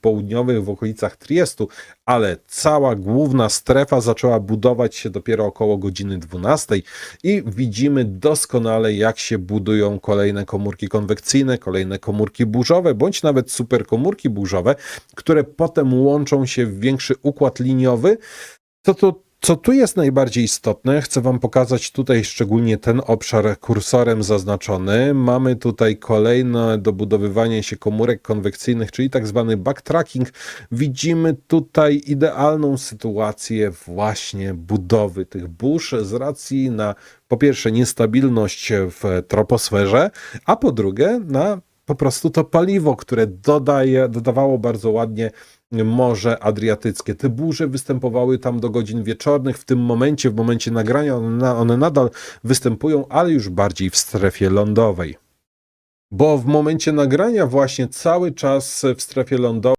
południowych w okolicach Triestu, ale cała główna strefa zaczęła budować się dopiero około godziny 12 i widzimy doskonale, jak się budują kolejne komórki konwekcyjne, kolejne komórki burzowe, bądź nawet superkomórki burzowe, które potem łączą się w większy układ liniowy. To, to co tu jest najbardziej istotne, chcę Wam pokazać tutaj szczególnie ten obszar kursorem zaznaczony. Mamy tutaj kolejne dobudowywanie się komórek konwekcyjnych, czyli tak zwany backtracking. Widzimy tutaj idealną sytuację właśnie budowy tych burz z racji na po pierwsze niestabilność w troposferze, a po drugie na po prostu to paliwo, które dodaje, dodawało bardzo ładnie Morze Adriatyckie. Te burze występowały tam do godzin wieczornych. W tym momencie, w momencie nagrania, one, one nadal występują, ale już bardziej w strefie lądowej. Bo w momencie nagrania właśnie cały czas w strefie lądowej